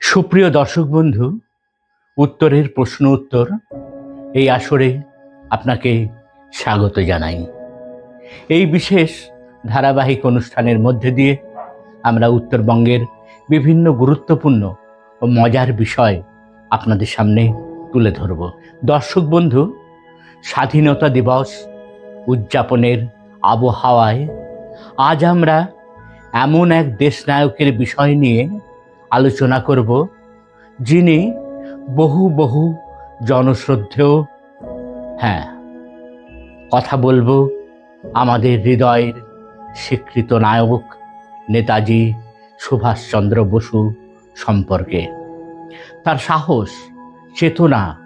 সুপ্রিয় দর্শক বন্ধু, উত্তরের প্রশ্ন উত্তর এই আসরে আপনাকে স্বাগত জানাই। এই বিশেষ ধারাবাহিক অনুষ্ঠানের মধ্যে দিয়ে আমরা উত্তরবঙ্গের বিভিন্ন গুরুত্বপূর্ণ ও মজার বিষয় আপনাদের সামনে তুলে ধরব। দর্শক বন্ধু, স্বাধীনতা দিবস উদযাপনের আবহাওয়ায় আজ আমরা এমন এক দেশনায়কের বিষয় নিয়ে আলোচনা করব, যিনি বহু বহু জনশ্রদ্ধেয়। হ্যাঁ কথা বলব আমাদের হৃদয়ের স্বীকৃত নায়ক নেতাজি সুভাষচন্দ্র বসু সম্পর্কে। তার সাহস, চেতনা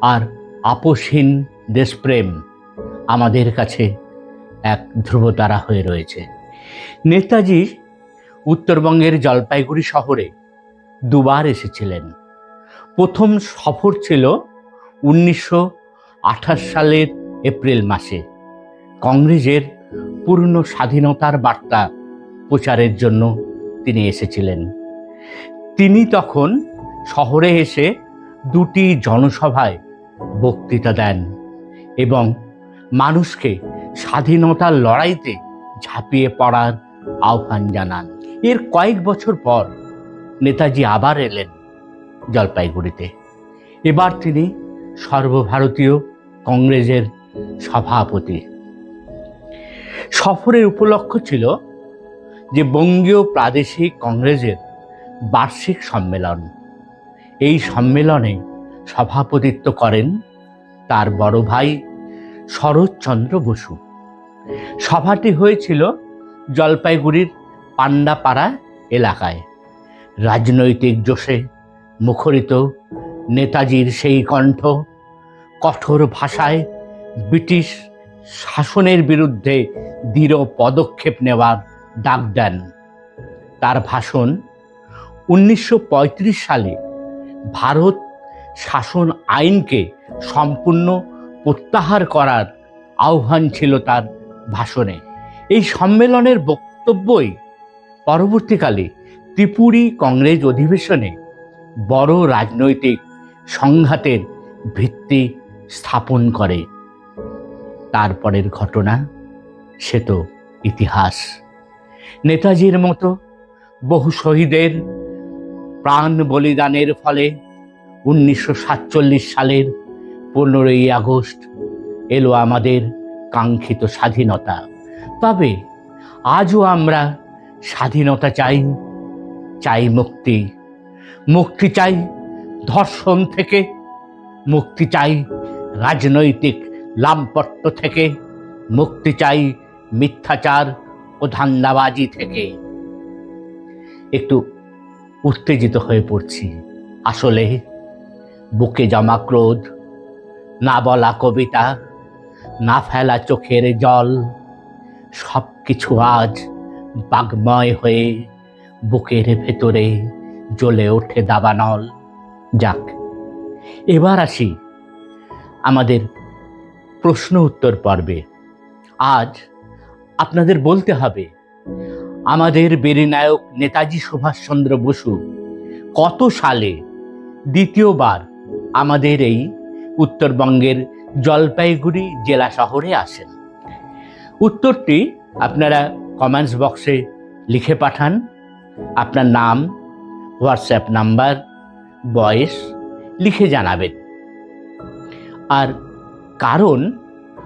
আর আপোষহীন দেশপ্রেম আমাদের কাছে এক ধ্রুবতারা হয়ে রয়েছে। নেতাজি উত্তরবঙ্গের জলপাইগুড়ি শহরে দুবার এসেছিলেন। প্রথম সফর ছিল উনিশশো আঠাশ সালের এপ্রিল মাসে। কংগ্রেসের পূর্ণ স্বাধীনতার বার্তা প্রচারের জন্য তিনি এসেছিলেন। তিনি তখন শহরে এসে দুটি জনসভায় বক্তৃতা দেন এবং মানুষকে স্বাধীনতার লড়াইতে ঝাঁপিয়ে পড়ার আহ্বান জানান। এর কয়েক বছর পর নেতাজি আবার এলেন জলপাইগুড়িতে। এবার তিনি সর্বভারতীয় কংগ্রেসের সভাপতি। সফরের উপলক্ষ ছিল যে বঙ্গীয় প্রাদেশিক কংগ্রেসের বার্ষিক সম্মেলন। এই সম্মেলনে সভাপতিত্ব করেন তার বড় ভাই শরৎচন্দ্র বসু। সভাটি হয়েছিল জলপাইগুড়ির পান্ডাপাড়া এলাকায়। রাজনৈতিক জোশে মুখরিত নেতাজির সেই কণ্ঠ কঠোর ভাষায় ব্রিটিশ শাসনের বিরুদ্ধে দৃঢ় পদক্ষেপ নেওয়ার ডাক দেন। তার ভাষণ উনিশশো পঁয়ত্রিশ সালে ভারত শাসন আইনকে সম্পূর্ণ প্রত্যাহার করার আহ্বান ছিল তার ভাষণে। এই সম্মেলনের বক্তব্যই পরবর্তীকালে ত্রিপুরী কংগ্রেস অধিবেশনে বড় রাজনৈতিক সংঘাতের ভিত্তি স্থাপন করে। তারপরের ঘটনা, সে তো ইতিহাস। নেতাজির মতো বহু শহীদের প্রাণ বলিদানের ফলে উনিশশো সাতচল্লিশ সালের পনেরোই আগস্ট এলো আমাদের কাঙ্ক্ষিত স্বাধীনতা। তবে আজও আমরা স্বাধীনতা চাই চাই মুক্তি। মুক্তি চাই ধর্ষণ থেকে, মুক্তি চাই রাজনৈতিক লাম্পট্য থেকে, মুক্তি চাই মিথ্যাচার ও ধান্দাবাজি থেকে। একটু উত্তেজিত হয়ে পড়ছি। আসলে বুকে জমা ক্রোধ, না বলা কবিতা, না ফেলা চোখের জল সব কিছু আজ বাগময় হয়ে বুকের ভেতরে জ্বলে ওঠে দাবানল। যাক, এবার আসি আমাদের প্রশ্ন উত্তর পর্বে। আজ আপনাদের বলতে হবে, আমাদের বীরনায়ক নেতাজি সুভাষচন্দ্র বসু কত সালে দ্বিতীয়বার আমাদের এই উত্তরবঙ্গের জলপাইগুড়ি জেলা শহরে আসেন? উত্তরটি আপনারা কমেন্টস বক্সে লিখে পাঠান। আপনার নাম হোয়াটসঅ্যাপ নাম্বার বয়স লিখে জানাবেন। আর কারণ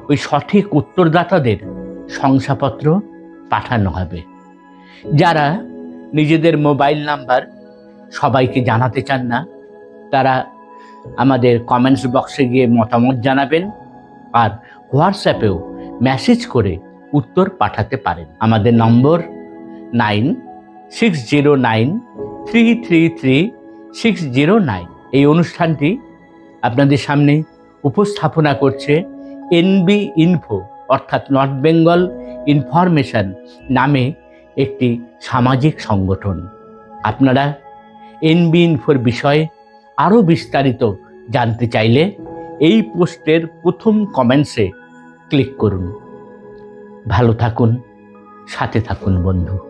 ওই সঠিক উত্তরদাতাদের শংসাপত্র পাঠানো হবে। যারা নিজেদের মোবাইল নাম্বার সবাইকে জানাতে চান না, তারা আমাদের কমেন্টস বক্সে গিয়ে মতামত জানাবেন। আর হোয়াটসঅ্যাপেও মেসেজ করে উত্তর পাঠাতে পারেন। আমাদের নম্বর nine six zero nine three three three six zero nine. এই অনুষ্ঠানটি আপনাদের সামনে উপস্থাপনা করছে এনবি ইনফো, অর্থাৎ নর্থ বেঙ্গল ইনফরমেশন নামে একটি সামাজিক সংগঠন। আপনারা এনবি ইনফোর বিষয়ে আরও বিস্তারিত জানতে চাইলে এই পোস্টের প্রথম কমেন্টসে ক্লিক করুন। ভালো থাকুন সাথে থাকুন বন্ধু।